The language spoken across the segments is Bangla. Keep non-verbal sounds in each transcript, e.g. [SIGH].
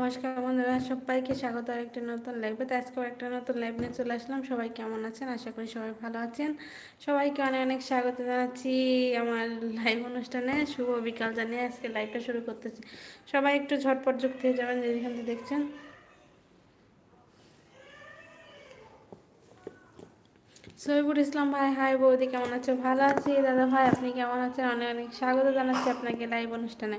নমস্কার বন্ধুরা সবাইকে স্বাগত। একটি নতুন লাইভে তো আজকেও একটা নতুন লাইভ নিয়ে চলে আসলাম। সবাই কেমন আছেন? আশা করি সবাই ভালো আছেন। সবাইকে অনেক অনেক স্বাগত জানাচ্ছি আমার লাইভ অনুষ্ঠানে। শুভ বিকাল জানিয়ে আজকে লাইভটা শুরু করতেছি। সবাই একটু ঝটপট যুক্ত হয়ে যাবেন যেখান থেকে দেখছেন। সহিবুর ইসলাম ভাই হাই বৌদি, কেমন আছে ভালো আছি। দাদা ভাই, আপনি কেমন আছেন? অনেক অনেক স্বাগত জানাচ্ছি আপনাকে লাইভ অনুষ্ঠানে।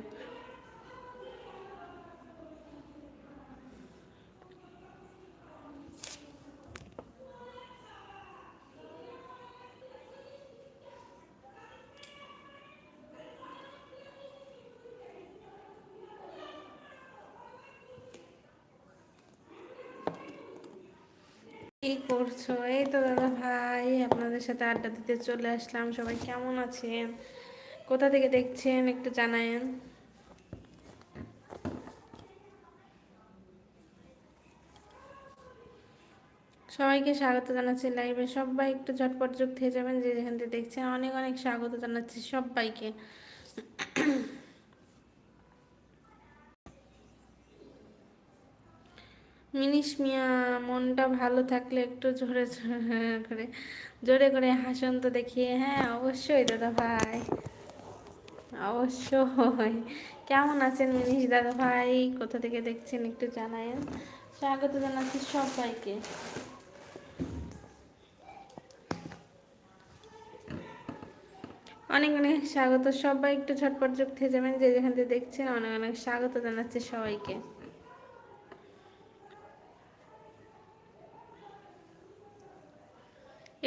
কি করছ? এই তো দাদা ভাই, আপনাদের সাথে আড্ডা দিতে চলে আসলাম। সবাই কেমন আছেন? কোথা থেকে দেখছেন একটু জানায়েন। সবাইকে স্বাগত জানাচ্ছি লাইভে সবাই একটু ঝটপট যুক্ত হয়ে যাবেন, যে যেখান থেকে দেখছেন। অনেক অনেক স্বাগত জানাচ্ছি সবাইকে। মিনিশ মিয়া, মনটা ভালো থাকলে একটু জোরে করে জোরে করে হাসন তো দেখিয়ে হ্যাঁ অবশ্যই দাদা ভাই, অবশ্যই। কেমন আছেন মিনিশ দাদা ভাই? কোথা থেকে দেখছেন একটু জানায়েন। স্বাগত জানাচ্ছি সবাইকে। অনেক অনেক স্বাগত। সবাই একটু ঝটপট যুক্ত হয়ে যাবেন, যে যেখান থেকে দেখছেন, অনেক অনেক স্বাগত জানাচ্ছি সবাইকে।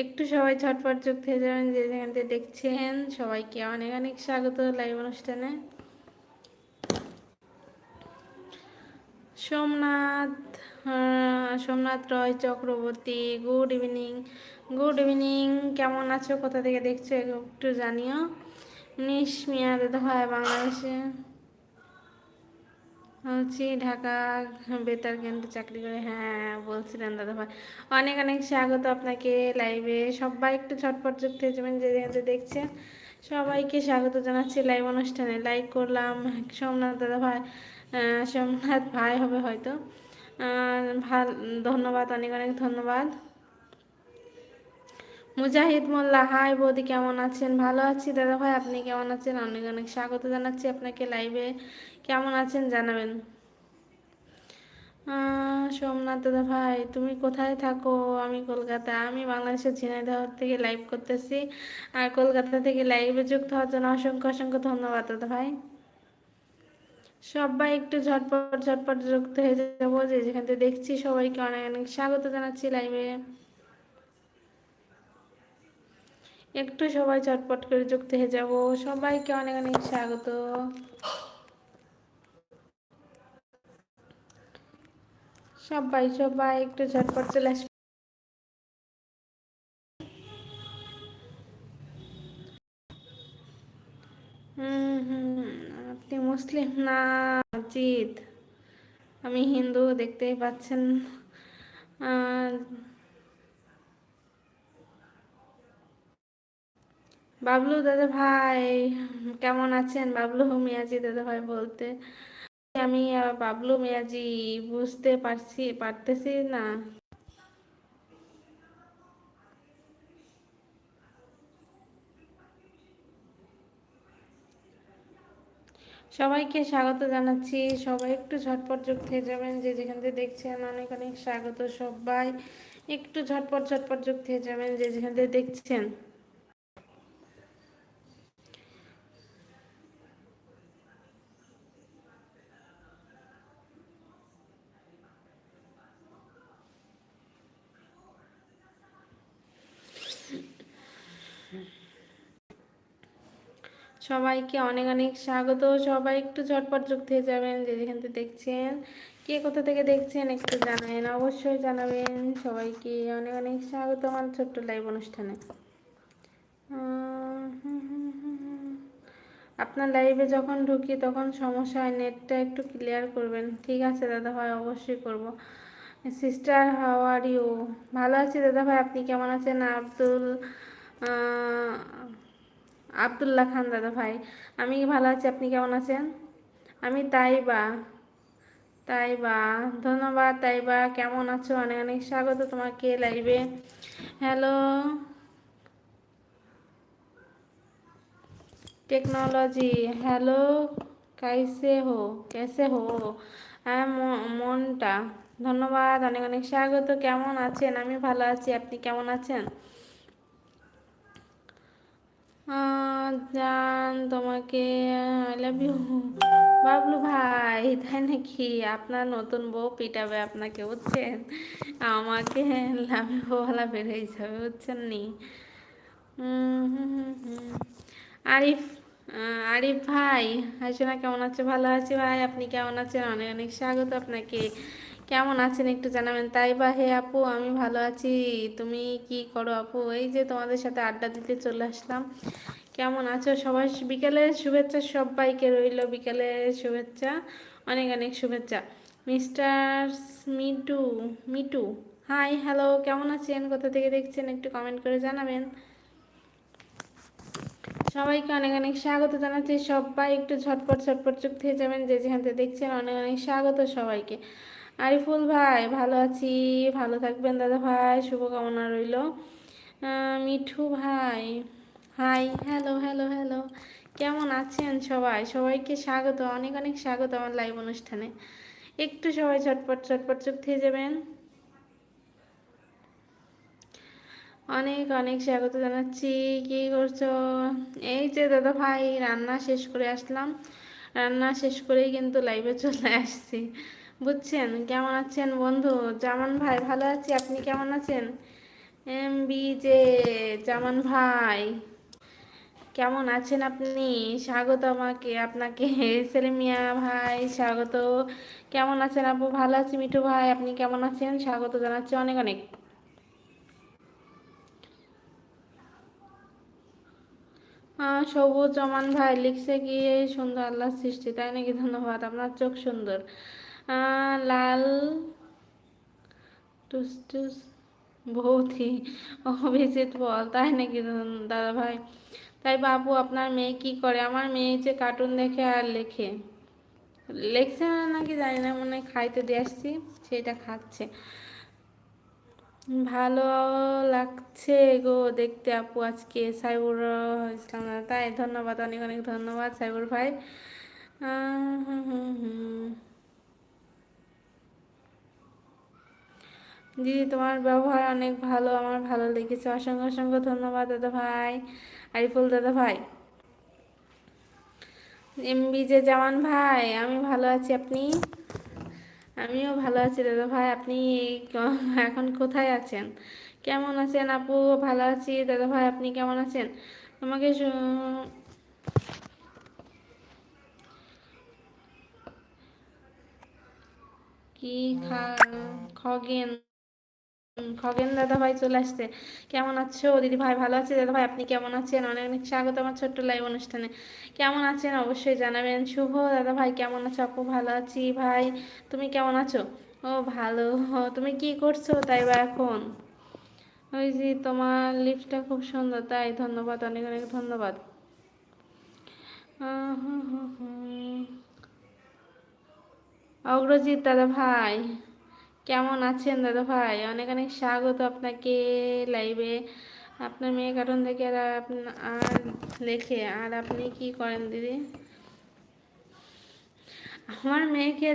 একটু সবাই ছটপট যুক্ত হয়ে যাবেন, যে যেখান থেকে দেখছেন সবাইকে অনেক অনেক স্বাগত লাইভ অনুষ্ঠানে। Somnath Somnath Roy Chakraborty good evening good evening কেমন আছো? কোথা থেকে দেখছ? একটু জানিও। নিশ মিয়া, দাদা হয় বাংলাদেশে। বলছি ঢাকা বেতার কেন্দ্রে চাকরি করে হ্যাঁ বলছিলেন দাদা ভাই অনেক অনেক স্বাগত আপনাকে লাইভে সবাই একটু ছটপট যুক্ত হয়ে যাবেন, যে যেখানে দেখছেন। সবাইকে স্বাগত জানাচ্ছি লাইভ অনুষ্ঠানে। লাইক করলাম সোমনাথ দাদা ভাই সোমনাথ ভাই হবে হয়তো। ভালো, ধন্যবাদ, অনেক অনেক ধন্যবাদ। মুজাহিদ মোল্লা হাই বৌদি, কেমন আছেন? ভালো আছি দাদা ভাই আপনি কেমন আছেন? অনেক অনেক স্বাগত জানাচ্ছি আপনাকে লাইভে কেমন আছেন জানাবেন। সোমনাথ দাদা ভাই, তুমি কোথায় থাকো? আমি কলকাতা। আমি বাংলাদেশের ঝিনাইদহ থেকে লাইভ করতেছি। আর কলকাতা থেকে লাইভে যুক্ত হওয়ার জন্য অসংখ্য অসংখ্য ধন্যবাদ দাদা ভাই। সবাই একটু ঝটপট ঝটপট যুক্ত হয়ে যাব। যে যেখান থেকে দেখছি সবাইকে অনেক অনেক স্বাগত জানাচ্ছি লাইভে একটু সবাই চটপট করে যুক্ত হয়ে যাব। সবাইকে অনেক অনেক স্বাগত। সবাই সবাই একটু ঝটপট চলে আসবে। আপনি মুসলিম? না জিৎ আমি হিন্দু, দেখতেই পাচ্ছেন। বাবলু দাদা ভাই কেমন আছেন? বাবলু, মিয়াজি দাদা ভাই বলতে। আমি বাবলু মিয়াজি বুঝতে পারছি, পারতেছি না। সবাইকে স্বাগত জানাচ্ছি। সবাই একটু ঝটপট হয়ে যাবেন, যে যেখান থেকে দেখছেন অনেক অনেক স্বাগত সবাই। একটু ঝটপট ঝটপট হয়ে যাবেন, যে যেখান থেকে দেখছেন। সবাইকে অনেক অনেক স্বাগত। সবাই একটু ঝটপট যুক্ত হয়ে যাবেন যে যেখান থেকে দেখছেন। কে কোথা থেকে দেখছেন একটু জানাবেন, অবশ্যই জানাবেন। সবাইকে অনেক অনেক স্বাগত আমার ছোট্ট লাইভ অনুষ্ঠানে। আপনার লাইভে যখন ঢুকি তখন সমস্যা হয় নেটটা একটু ক্লিয়ার করবেন। ঠিক আছে দাদা ভাই, অবশ্যই করব। সিস্টার হাওয়ার ইউ ভালো আছি দাদা ভাই, আপনি কেমন আছেন? আব্দুল আবদুল্লাহ খান দাদা ভাই, আমি ভালো আছি, আপনি কেমন আছেন? আমি তাইবা তাইবা, ধন্যবাদ তাইবা, কেমন আছো? অনেক অনেক স্বাগত তোমাকে লাইভে হ্যালো টেকনোলজি হ্যালো কাইসে হো, কেসে হো? হ্যাঁ মনটা। ধন্যবাদ, অনেক অনেক স্বাগত, কেমন আছেন? আমি ভালো আছি, আপনি কেমন আছেন? জান, তোমাকে আই লাভ ইউ বাবলু ভাই, তাই নাকি আপনার নতুন বউ পিটাবে আপনাকে, বুঝছেন? আমাকে লাভে বলা বের হয়ে যাবে, বুঝছেন নি। আরিফ আরিফ ভাই হাসিনা কেমন আছে? ভালো আছি ভাই, আপনি কেমন আছেন? অনেক অনেক স্বাগত আপনাকে। কেমন আছেন একটু জানাবেন? তাই বা হে আপু, আমি ভালো আছি। তুমি কি করো আপু? এই যে তোমাদের সাথে আড্ডা দিতে চলে আসলাম। কেমন আছো সবাই? বিকেলের শুভেচ্ছা সবাইকে রইল। বিকেলের শুভেচ্ছা, অনেক অনেক শুভেচ্ছা। Mister Mitu Mitu, hi, hello, কেমন আছেন? কোথা থেকে দেখছেন? একটু কমেন্ট করে জানাবেন। সবাইকে অনেক অনেক স্বাগত জানাচ্ছি। সবাই একটু ঝটপট ঝটপট থেকে যাবেন। যে যেখান থেকে দেখছেন, অনেক অনেক স্বাগত সবাইকে। আরিফুল ভাই, ভালো আছি। ভালো থাকবেন দাদা ভাই, শুভকামনা রইল। মিঠু ভাই হাই হ্যালো হ্যালো হ্যালো কেমন আছেন সবাই? সবাইকে স্বাগত, অনেক অনেক স্বাগত আমার লাইভ অনুষ্ঠানে। একটু সবাই ঝটপট ঝটপট চুপ থেকে যাবেন। অনেক অনেক স্বাগত জানাচ্ছি। কি করছ? এই যে দাদা ভাই, রান্না শেষ করে আসলাম। রান্না শেষ করেই কিন্তু লাইভে চলে আসছি। বুঝছেন? কেমন আছেন বন্ধু? জামান ভাই, ভালো আছি। আপনি কেমন আছেন? এম বি জে, জামান ভাই, কেমন আছেন আপনি? স্বাগত আমাকে, আপনাকে। [LAUGHS] সেলিমিয়া ভাই, স্বাগত। কেমন আছেন আপু? ভালো আছি। মিঠু ভাই, আপনি কেমন আছেন? স্বাগত জানাচ্ছি অনেক অনেক। সবুজ জমান ভাই, লিখছে কি সুন্দর আল্লাহ সৃষ্টি, তাই নাকি? ধন্যবাদ। আপনার চোখ সুন্দর। লাল টুস টুস বৌদি অভিজিৎ বল তাই নাকি দাদা ভাই তাই বাবু আপনার মেয়ে কি করে আমার মেয়ে যে কার্টুন দেখে আর লেখে লেখছে না নাকি জানি না মনে খাইতে দিয়ে আসছি সেটা খাচ্ছে ভালো লাগছে গো দেখতে আপু আজকে সাইবুর ইসলাম। তাই ধন্যবাদ অনেক অনেক ধন্যবাদ সাইবুর ভাই হুম, হুম, হুম। দিদি তোমার ব্যবহার অনেক ভালো, আমার ভালো লেগেছে। অসংখ্য অসংখ্য ধন্যবাদ দাদা ভাই, আরিফুল দাদা ভাই। এমবি যে জামান ভাই, আমি ভালো আছি, আপনি? আমিও ভালো আছি দাদা ভাই, আপনি এখন কোথায় আছেন? কেমন আছেন আপু? ভালো আছি দাদা ভাই, আপনি কেমন আছেন? তোমাকে কি খা খগেন? খগেন দাদা ভাই চলে আসছে। কেমন আছো? দিদি ভাই ভালো আছে? দাদা ভাই আপনি কেমন আছেন? অনেক অনেক স্বাগত আমার ছোট্ট লাইভ অনুষ্ঠানে। কেমন আছেন? অবশ্যই জানাবেন। শুভ দাদা ভাই কেমন আছো? আপু ভালো আছি ভাই। তুমি কেমন আছো? ও, ভালো। তুমি কি করছ তাই বা এখন? ওই যে তোমার লিপসটা খুব সুন্দর, তাই ধন্যবাদ, অনেক অনেক ধন্যবাদ। অগ্রজিৎ দাদা ভাই কেমন আছেন দাদা ভাই? অনেক অনেক স্বাগত আপনাকে লাইভে আপনার মেয়ে কার্টুন দেখে আর আর লেখে আর আপনি কি করেন দিদি? আমার মেয়েকে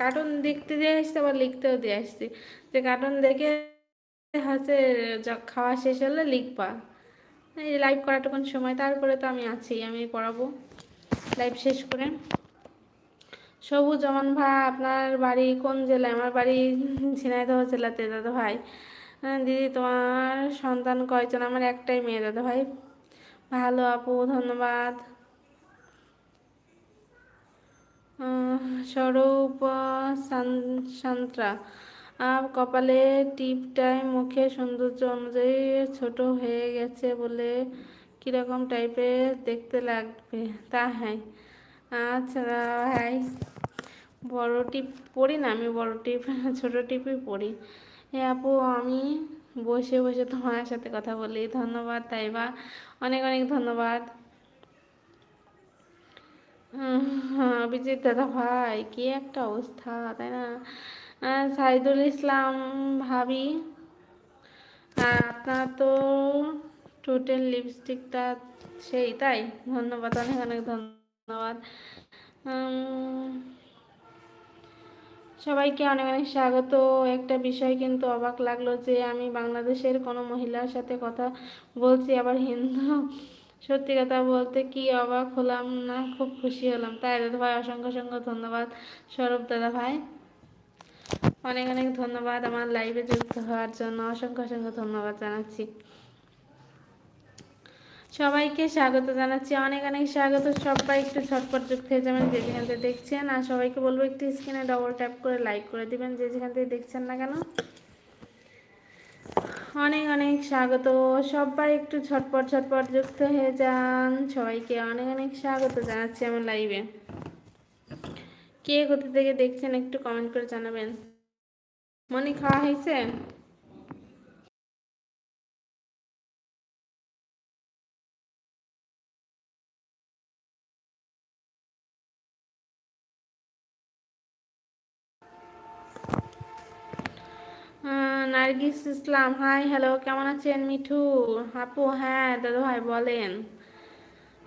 কার্টুন দেখতে দিয়ে আসছে, আবার লিখতেও দিয়ে আসছি। যে কার্টুন দেখে হচ্ছে খাওয়া শেষ হলে লিখবা। এই লাইভ করাটুকুন সময়, তারপরে তো আমি আছি, আমি পড়াবো। লাইভ শেষ করে। সবুজ অমন ভাই, আপনার বাড়ি কোন জেলায়? আমার বাড়ি ঝিনাইদহ জেলাতে, দাদা ভাই। দিদি, তোমার সন্তান কয়জন? আমার একটাই মেয়ে, দাদা ভাই। ভালো আপু, ধন্যবাদ। স্বরূপ সান্ত্রা। কপালে টিপটাই, মুখে সৌন্দর্য অনুযায়ী ছোট হয়ে গেছে বলে কীরকম টাইপের দেখতে লাগবে? তা হ্যাঁ। আচ্ছা হ্যাঁ বড় টিপ পড়ি না? আমি বড় টিপ, [LAUGHS] ছোট টিপই পড়ি। হ্যাঁ আপু, আমি বসে বসে তোমার সাথে কথা বলি। ধন্যবাদ, তাইবা। অনেক অনেক ধন্যবাদ। অভিজিৎ দাদা, ভাই, কি একটা অবস্থা, তাই না? সাইদুল ইসলাম ভাবি আপনার তো টোটাল লিপস্টিকটা সেই, তাই? ধন্যবাদ, অনেক অনেক ধন্যবাদ। সবাইকে অনেক অনেক স্বাগত। একটা বিষয় কিন্তু অবাক লাগল যে আমি বাংলাদেশের কোনো মহিলার সাথে কথা বলছি, আবার হিন্দু। সত্যি কথা বলতে কি অবাক হলাম না, খুব খুশি হলাম। তাই দাদা ভাই, অসংখ্য অসংখ্য ধন্যবাদ। সৌরভ দাদা ভাই, অনেক অনেক ধন্যবাদ আমার লাইভে যুক্ত হওয়ার জন্য। অসংখ্য অসংখ্য ধন্যবাদ জানাচ্ছি। সবাইকে স্বাগত জানাচ্ছি। অনেক অনেক স্বাগত। সবাই একটু ছটপট যুক্ত হয়ে যাবেন যে যেখান থেকে দেখছেন। আর সবাইকে বলব, একটু স্ক্রিনে ডবল ট্যাপ করে লাইক করে দিবেন যে যেখান থেকে দেখছেন না কেন। অনেক অনেক স্বাগত। সবাই একটু ছটপট ছটপট যুক্ত হয়ে যান। সবাইকে অনেক অনেক স্বাগত জানাচ্ছি আমার লাইভে কে কোথা থেকে দেখছেন একটু কমেন্ট করে জানাবেন। মনে খাওয়া হয়েছে? নার্গিস ইসলাম হাই হ্যালো কেমন আছেন মিঠু? আপু হ্যাঁ দাদু ভাই, বলেন।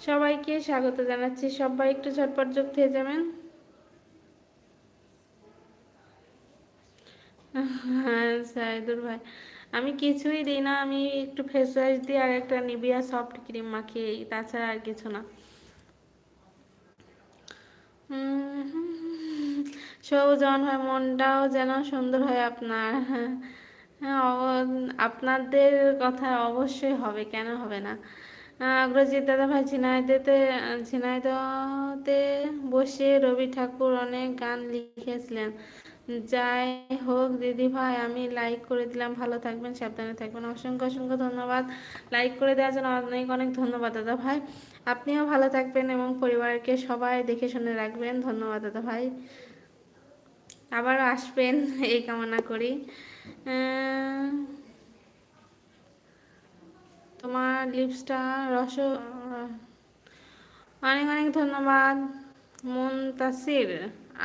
সবাইকে স্বাগত জানাচ্ছি। সবাই একটু ঝটপট যুক্ত হয়ে যাবেন? সাইদুর ভাই, আমি কিছুই দিই না, আমি একটু ফেস ওয়াশ দিই আর একটা নিবিয়া সফট ক্রিম মাখি তাছাড়া আর কিছু না। সৌজন হয় মনটাও যেন সুন্দর হয় আপনার। হ্যাঁ আপনাদের কথা অবশ্যই হবে, কেন হবে না? অগ্রজিৎ দাদা ভাই ঝিনাইদেতে, ঝিনাইদতে বসে রবি ঠাকুর অনেক গান লিখেছিলেন। যাই হোক দিদি ভাই আমি লাইক করে দিলাম, ভালো থাকবেন, সাবধানে থাকবেন। অসংখ্য অসংখ্য ধন্যবাদ। লাইক করে দেওয়ার জন্য অনেক অনেক ধন্যবাদ দাদা ভাই আপনিও ভালো থাকবেন এবং পরিবারকে সবাই দেখে শুনে রাখবেন। ধন্যবাদ দাদা ভাই আবারও আসবেন, এই কামনা করি। তোমার লিপসটা, রস অনেক অনেক ধন্যবাদ। Muntasir,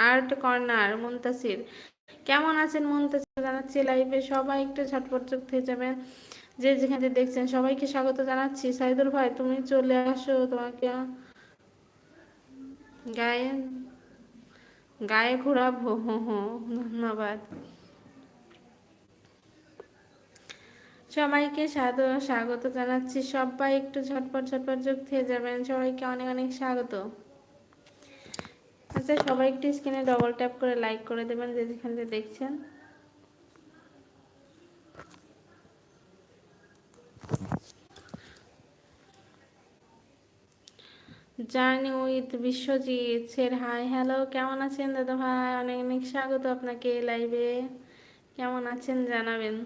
art corner, Muntasir. কেমন আছেন মুনতাসির? জানাচ্ছি লাইভে। সবাই একটু ঝটপট যুক্ত হয়ে যাবেন। যে যেখানে দেখছেন, সবাইকে স্বাগত জানাচ্ছি। সাইদুর ভাই, তুমি চলে আসো তোমাকে। গায়ে গায়ে ঘোরাবো। [LAUGHS] ধন্যবাদ। সবাইকে সাদ, স্বাগত জানাচ্ছি। সবাই একটু ঝটপট ঝটপট যুক্ত হয়ে যাবেন। সবাইকে অনেক অনেক স্বাগত। আচ্ছা সবাই একটু স্ক্রিনে ডবল ট্যাপ করে লাইক করে দেবেন, যে যেখান থেকে দেখছেন। জার্নি উইথ বিশ্বজিৎ সের হাই হ্যালো কেমন আছেন দাদা ভাই? অনেক অনেক স্বাগত আপনাকে লাইভে কেমন আছেন জানাবেন?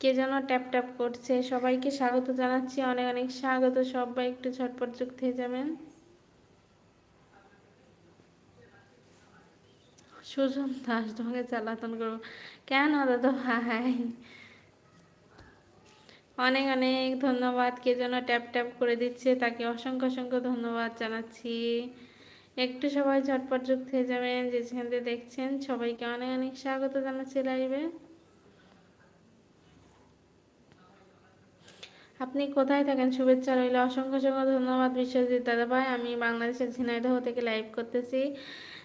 কে যেন ট্যাপ ট্যাপ করছে। সবাইকে স্বাগত জানাচ্ছি। অনেক অনেক স্বাগত। সবাই একটু ঝটপট যুক্ত হয়ে যাবেন। সুজন দাস তোমাকে চালাতন করব। কেন দাদা ভাই? অনেক অনেক ধন্যবাদ। কে যেন ট্যাপ ট্যাপ করে দিচ্ছে। তাকে অসংখ্য অসংখ্য ধন্যবাদ জানাচ্ছি। একটু সবাই ঝটপট যুক্ত হয়ে যাবেন। যে যেখান দেখছেন সবাইকে অনেক অনেক স্বাগত জানাচ্ছি লাইভে আপনি কোথায় থাকেন? শুভেচ্ছা রইল। অসংখ্য অসংখ্য ধন্যবাদ বিশ্বজিৎ দাদা ভাই। আমি বাংলাদেশের ঝিনাইদহ থেকে লাইভ করতেছি।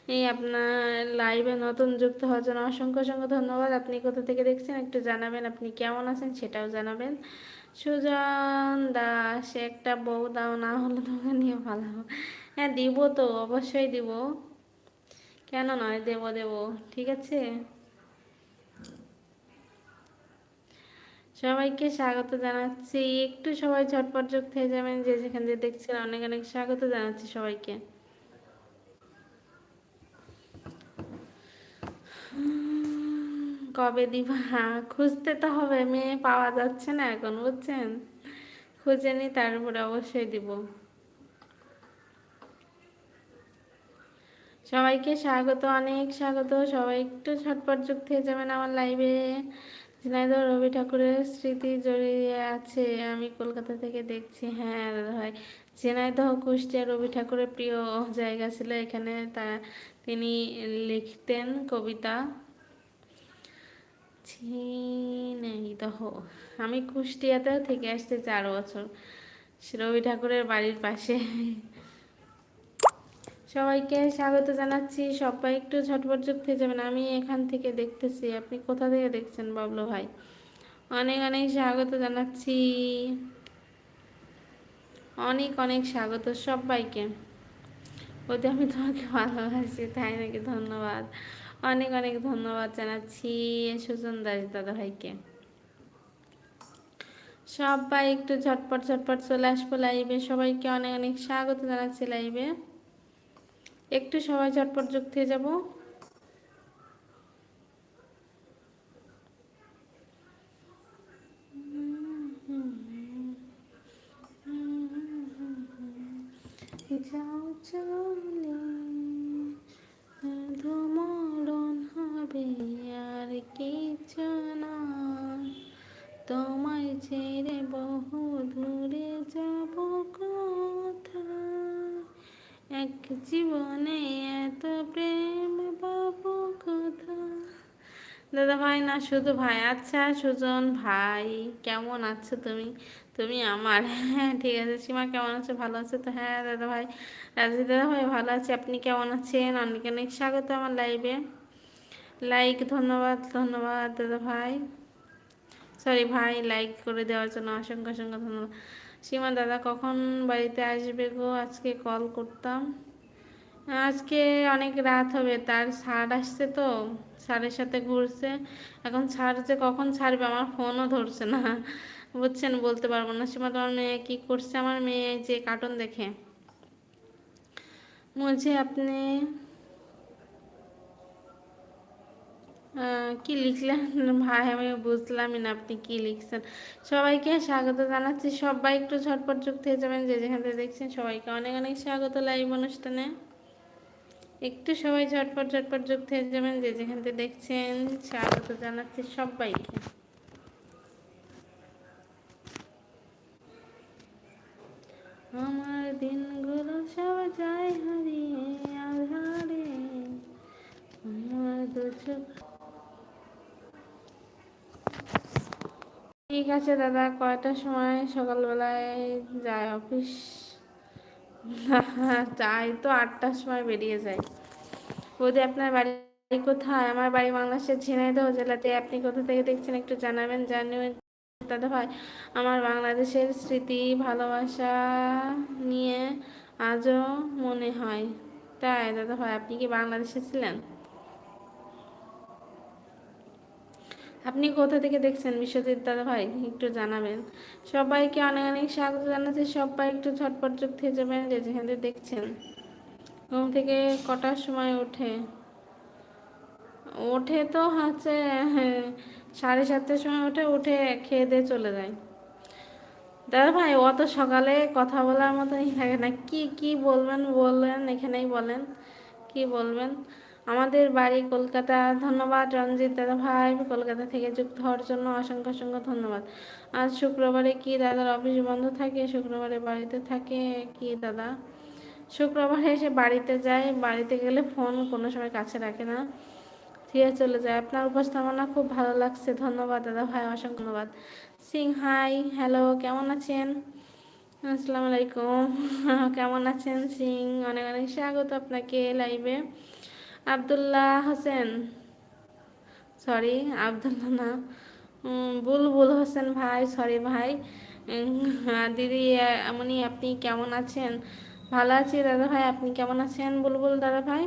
এই আপনার লাইভে নতুন যুক্ত হওয়ার জন্য অসংখ্য অসংখ্য ধন্যবাদ। আপনি কোথা থেকে দেখছেন? একটু জানাবেন। আপনি কেমন আছেন? সেটাও জানাবেন। সুজন দাস, একটা বউ দাও, না হলে তোমাকে নিয়ে ভালো হ্যাঁ দিব তো, অবশ্যই দিব। কেন নয়? দেব দেব। ঠিক আছে? সবাইকে স্বাগত জানাচ্ছি। একটু সবাই ঝটপট যোগ হয়ে যাবেন, যে যেখান থেকে দেখছেন অনেক অনেক স্বাগত জানাচ্ছি সবাইকে। কবে দিবা? খুঁজতে তো হবে, মেয়ে পাওয়া যাচ্ছে না এখন, বুঝছেন? খুঁজে নি তারপরে অবশ্যই দিব। সবাইকে স্বাগত, অনেক স্বাগত। সবাই একটু ছটপট যুক্ত হয়ে যাবেন আমার লাইভে ঝিনাইদহ রবি ঠাকুরের স্মৃতি জড়িয়ে আছে, আমি কলকাতা থেকে দেখছি। হ্যাঁ ভাই, ঝিনাইদহ, কুষ্টিয়া রবি ঠাকুরের প্রিয় জায়গা ছিল। এখানে তা, তিনি লিখতেন কবিতা। ঝিনাইদহ, আমি কুষ্টিয়াতেও থেকে আসতে চার বছর। রবি ঠাকুরের বাড়ির পাশে। সবাইকে স্বাগত জানাচ্ছি। সবাই একটু ঝটপট যুক্ত হয়ে যাবেন। আমি এখান থেকে দেখতেছি। আপনি কোথা থেকে দেখছেন বাবলু ভাই? অনেক অনেক স্বাগত জানাচ্ছি। অনেক অনেক স্বাগত সবাইকে। ওদের আমি তোমাকে ভালোবাসি, তাই নাকি ধন্যবাদ? অনেক অনেক ধন্যবাদ জানাচ্ছি সুজন দাস দাদা ভাইকে। সবাই একটু ঝটপট ঝটপট চলে আসব লাইভে সবাইকে অনেক অনেক স্বাগত জানাচ্ছি লাইভে একটু সবাই ঝটপট যুক্ত হয়ে যাব যাও চলে ধুমরণ হবে আর কিছু না তোমায় ছেড়ে বহু দূরে যাব কথা এক জীবনে এত প্রেম পাবো কথা দাদা ভাই না, শুধু ভাই। আচ্ছা সুজন, ভাই, কেমন আছো তুমি? তুমি আমার। হ্যাঁ ঠিক আছে। সীমা, কেমন আছো? ভালো আছো তো? হ্যাঁ দাদা ভাই। রাজি দাদা ভাই, ভালো আছে। আপনি কেমন আছেন? অনেক অনেক স্বাগত আমার লাইভে লাইক ধন্যবাদ ধন্যবাদ, দাদা ভাই। সরি ভাই লাইক করে দেওয়ার জন্য অসংখ্য অসংখ্য ধন্যবাদ। সীমা, দাদা কখন বাড়িতে আসবে গো? আজকে কল করতাম। আজকে অনেক রাত হবে, তার সার আসছে তো। সারের সাথে ঘুরছে। এখন ছাড় যে কখন ছাড়বে আমার ফোনও ধরছে না। বুঝছেন, বলতে পারব না। সীমা তোমার মেয়ে কী করছে? আমার মেয়ে যে কার্টুন দেখে। মুঝে আপনি কি লিখলেন? ভাই, আমি বুঝলামই না আপনি কি লিখছেন। সবাইকে স্বাগত জানাচ্ছি। সবাই একটু ঝটপট যুক্ত হয়ে যাবেন। যে যেখান থেকে দেখছেন সবাইকে অনেক অনেক স্বাগত লাইভ অনুষ্ঠানে। একটু সবাই ঝটপট ঝটপট যুক্ত হয়ে যাবেন যে যেখান থেকে দেখছেন, স্বাগত জানাচ্ছি সবাইকে। আমার দিনগুলো সব যায় হারিয়ে আধারে। আমার দু ঠিক আছে দাদা, কয়টার সময় সকালবেলায় যায় অফিস? যাই তো আটটার সময় বেরিয়ে যায় বৌদি, আপনার বাড়ি কোথায়? আমার বাড়ি বাংলাদেশের ঝিনাইদহ জেলাতে। আপনি কোথা থেকে দেখছেন একটু জানাবেন, জানিয়ে দাদা ভাই, আমার বাংলাদেশের স্মৃতি, ভালোবাসা নিয়ে আজও মনে হয়। তাই, দাদা ভাই, আপনি কি বাংলাদেশে ছিলেন? আপনি কোথা থেকে দেখছেন? বিশ্বজিৎ দাদা ভাই একটু জানাবেন। সবাইকে অনেক অনেক স্বাগত জানাচ্ছি। সবাই একটু ঝটপট চোখ থেকে যাবেন, যে যেখানে দেখছেন। ঘুম থেকে কটার সময় ওঠে? ওঠে তো হচ্ছে, সাড়ে সাতটার সময় ওঠে, উঠে খেয়ে দিয়ে চলে যায়। দাদা ভাই অত সকালে কথা বলার মতনই থাকে না। কি কি বলবেন বলবেন এখানেই বলেন। কি বলবেন? আমাদের বাড়ি কলকাতা। ধন্যবাদ রঞ্জিত দাদা ভাই কলকাতা থেকে যুক্ত হওয়ার জন্য অসংখ্য অসংখ্য ধন্যবাদ। আজ শুক্রবারে কি দাদার অফিস বন্ধ থাকে? শুক্রবারে বাড়িতে থাকে কি দাদা? শুক্রবারে এসে বাড়িতে যায়। বাড়িতে গেলে ফোন কোনো সময় কাছে রাখে না। ফিরে চলে যায়। আপনার উপস্থাপনা খুব ভালো লাগছে। ধন্যবাদ দাদা ভাই, অসংখ্য ধন্যবাদ। সিং, হাই, হ্যালো, কেমন আছেন? আসসালামু আলাইকুম। [LAUGHS] কেমন আছেন সিং? অনেক অনেক স্বাগত আপনাকে লাইভে আবদুল্লাহ হোসেন। সরি আবদুল্লাহ না। বুলবুল হোসেন ভাই সরি ভাই। দিদি এমনই আপনি কেমন আছেন? ভালো আছি দাদা ভাই, আপনি কেমন আছেন? বুলবুল দাদা ভাই।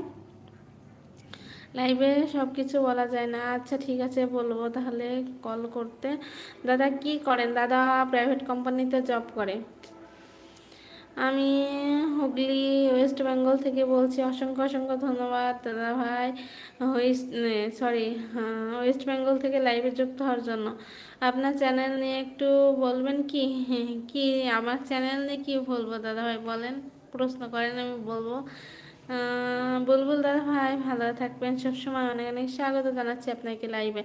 লাইভে সব কিছু বলা যায় না। আচ্ছা ঠিক আছে, বলব তাহলে কল করতে। দাদা কি করেন? দাদা প্রাইভেট কোম্পানিতে জব করে। আমি হুগলি, ওয়েস্ট বেঙ্গল থেকে বলছি অসংখ্য অসংখ্য ধন্যবাদ দাদা ভাই। সরি ওয়েস্ট বেঙ্গল থেকে লাইভে যুক্ত হওয়ার জন্য। আপনার চ্যানেল নিয়ে একটু বলবেন কি? কি আমার চ্যানেল নিয়ে কি বলব দাদা ভাই, বলেন। প্রশ্ন করেন, আমি বলব। বুলবুল দাদা ভাই, ভালো থাকবেন। সবসময় অনেক অনেক স্বাগত জানাচ্ছি আপনাকে লাইভে।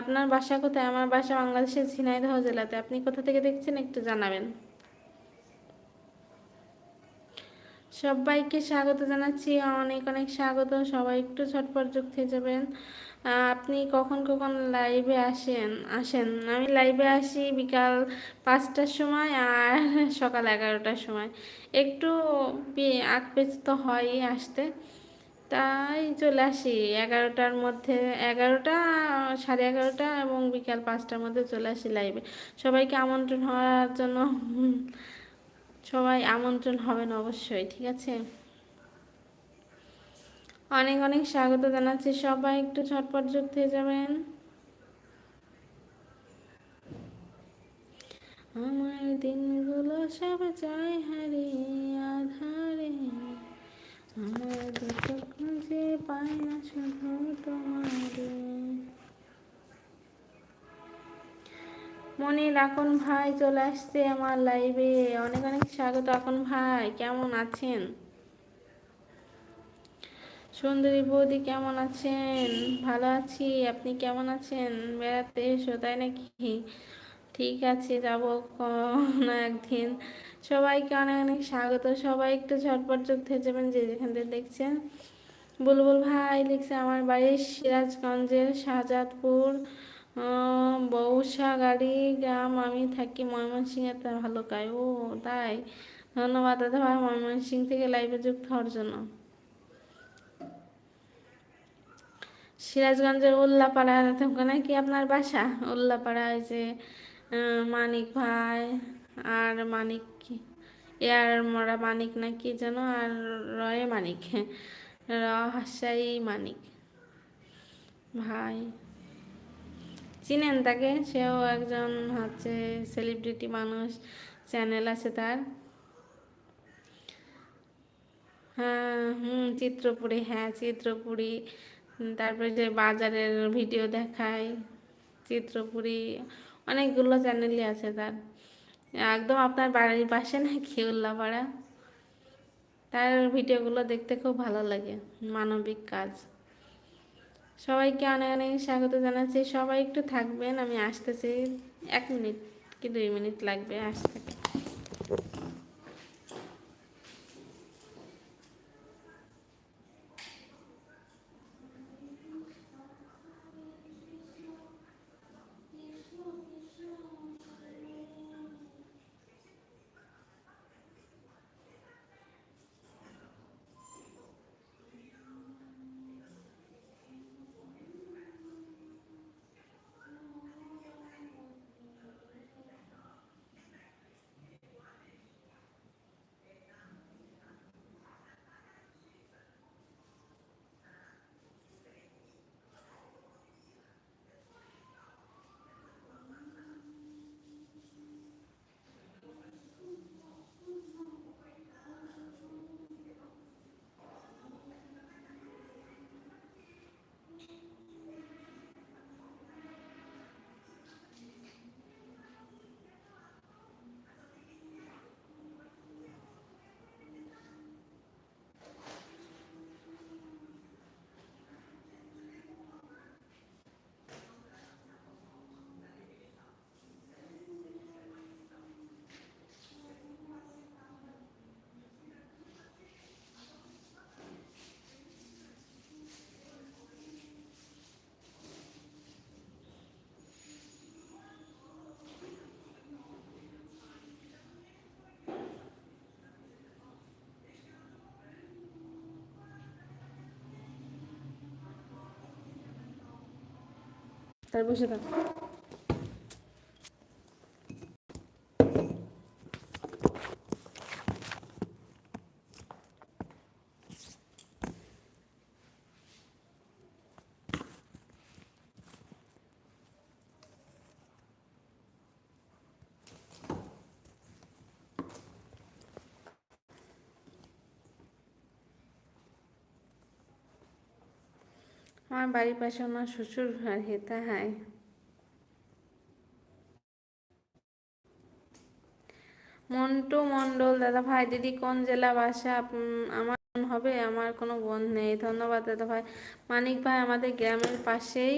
আপনার বাসা কোথায়? আমার বাসা বাংলাদেশের ঝিনাইদহ জেলাতে। আপনি কোথা থেকে দেখছেন একটু জানাবেন। সবাইকে স্বাগত জানাচ্ছি। অনেক অনেক স্বাগত। সবাই একটু ছটপট যুক্ত হয়ে যাবেন। আপনি কখন কখন লাইভে আসেন? আসেন। আমি লাইভে আসি বিকাল পাঁচটার সময় আর [LAUGHS] সকাল এগারোটার সময়। একটু আগ পেচ তো হয়ই আসতে। তাই চলে আসি। এগারোটার মধ্যে, এগারোটা, সাড়ে এগারোটা এবং বিকাল পাঁচটার মধ্যে চলে আসি লাইভে সবাইকে আমন্ত্রণ হওয়ার জন্য। সবাই আমন্ত্রণ হবেন অবশ্যই, ঠিক আছে? অনেক অনেক স্বাগত জানাচ্ছি, সবাই একটু ছটপট যুক্ত হয়ে যাবেন। আমার দিনগুলো সব চাই হারিয়ে, আধারে মনে রাখুন ভাই চলে আসছে আমার লাইভে অনেক অনেক স্বাগত এখন ভাই, কেমন আছেন? সুন্দরী বৌদি, কেমন আছেন? ভালো আছি, আপনি কেমন আছেন? বেড়াতে এসো, তাই নাকি? ঠিক আছে, যাব কোনো একদিন। সবাইকে অনেক অনেক স্বাগত। সবাই একটু ঝটপট থেকে যাবেন যে যেখান থেকে দেখছেন। বুলবুল ভাই লিখছে, আমার বাড়ি সিরাজগঞ্জের শাহজাদপুর। বৌসা গাড়ি, গ্রাম, আমি থাকি ময়মনসিংহে কায় ও, তাই? ধন্যবাদ দাদা ভাই ময়মনসিং থেকে লাইভে যুক্ত হওয়ার জন্য। সিরাজগঞ্জের উল্লাপাড়া ওখানে কি আপনার বাসা? উল্লাপাড়ায় যে মানিক ভাই আর মানিক এয়ার মরা মানিক না কি যেন? আর রয়ে মানিক। রহাসাই মানিক। ভাই। চিনেন তাকে? সেও একজন হচ্ছে সেলিব্রিটি মানুষ চ্যানেল আছে তার। হ্যাঁ হুম, চিত্রপুরী হ্যাঁ চিত্রপুরি। তারপরে যে বাজারের ভিডিও দেখায়, চিত্রপুরি, অনেকগুলো চ্যানেলই আছে তার। একদম আপনার বাড়ির পাশে নাকি উল্লাপাড়া? তার ভিডিওগুলো দেখতে খুব ভালো লাগে, মানবিক কাজ। সবাইকে অনেক অনেক স্বাগত জানাচ্ছি। সবাই একটু থাকবেন, আমি আসতেছি। এক মিনিট কি দুই মিনিট লাগবে? আসতে। তার বসে থাক। আমার বাড়ির পাশে আমার শ্বশুর বাড়ি তা হাই মন্টু মন্ডল দাদা ভাই, দিদি কোন জেলা বাসা? আমার হবে, আমার কোনো বোন নেই। ধন্যবাদ, দাদা ভাই। মানিক ভাই, আমাদের গ্রামের পাশেই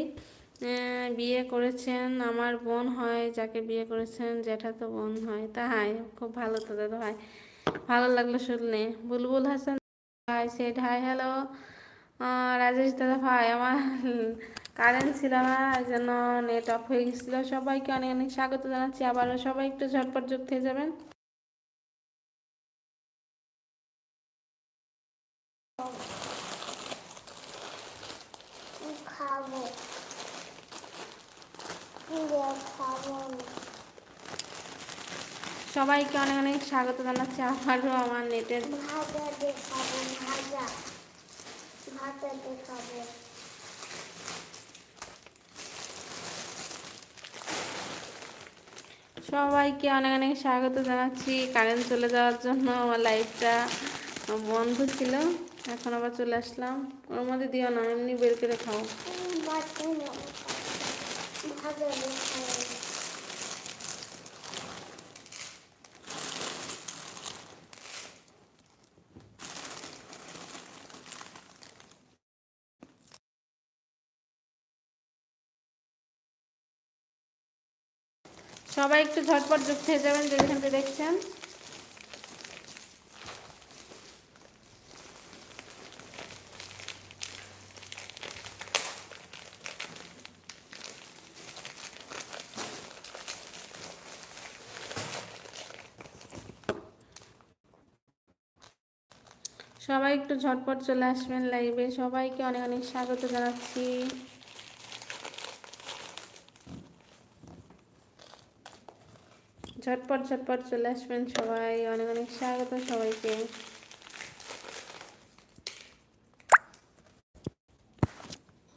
বিয়ে করেছেন। আমার বোন হয়, যাকে বিয়ে করেছেন জ্যাঠা তো বোন হয় তাই খুব ভালো তো, দাদা ভাই। ভালো লাগল শুনলে। বুলবুল হাসান ভাই সেট হাই হ্যালো রাজেশ দাদা ভাই আমার কারেন্ট ছিল না এই জন্য নেট অফ হয়ে গেছিল। সবাইকে অনেক অনেক স্বাগত জানাচ্ছি। আবারও সবাই একটু ঝটপট যুক্ত হয়ে যাবেন। সবাইকে অনেক অনেক স্বাগত জানাচ্ছি। আবারও আমার নেটের ভাজা। দিয়ে খাব ভাজা ভাজা সবাইকে অনেক অনেক স্বাগত জানাচ্ছি কারেন্ট চলে যাওয়ার জন্য আমার লাইফটা বন্ধ ছিল এখন আবার চলে আসলাম। ওর মধ্যে দিও না এমনি বের করে খাও। সবাই একটু ঝটপট যুক্ত হয়ে যাবেন যেখান দেখছেন? সবাই একটু ঝটপট চলে আসবেন লাইভে সবাইকে অনেক অনেক স্বাগত জানাচ্ছি। ঝটপট ঝটপট চলে আসবেন সবাই। অনেক অনেক স্বাগত সবাইকে।